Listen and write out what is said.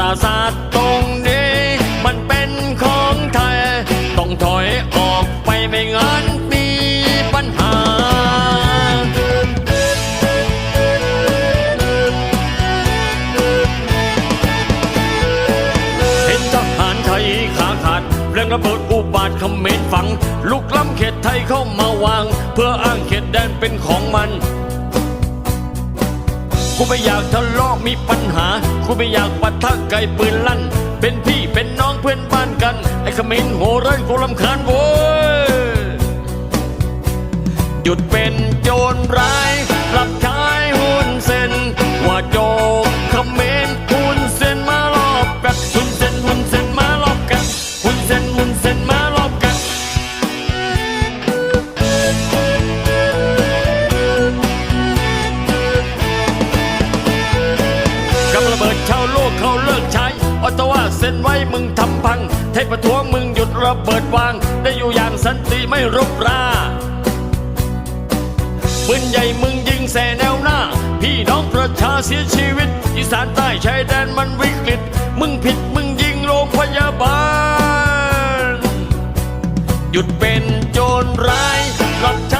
ราศาสตร์ตรงนี้ มันเป็นของไทย ต้องถอยออกไปไม่งั้นมีปัญหา เห็นทหารไทยขาขาดแรงระเบิดอุบาทเขมรฝัง ลุกล้ำเขตไทยเข้ามาวาง เพื่ออ้างเขตแดนเป็นของมัน กูไม่อยากทะเลาะมี ปืนลั่น เป็นพี่เป็นน้องเพื่อนบ้านกัน ไอ้ขมินโหเร่นกูลำคาญโว้ยหยุดเป็นโจรร้าย ไว้มึงทำพัง เทพประทัวงมึงหยุดระเบิดวาง ได้อยู่อย่างสันติไม่รบราปืนใหญ่มึงยิงแสแนวหน้า พี่น้องประชาเสียชีวิต อีสานใต้ชายแดนมันวิกฤต มึงผิดมึงยิงโรงพยาบาล หยุดเป็นโจรร้ายรับใช้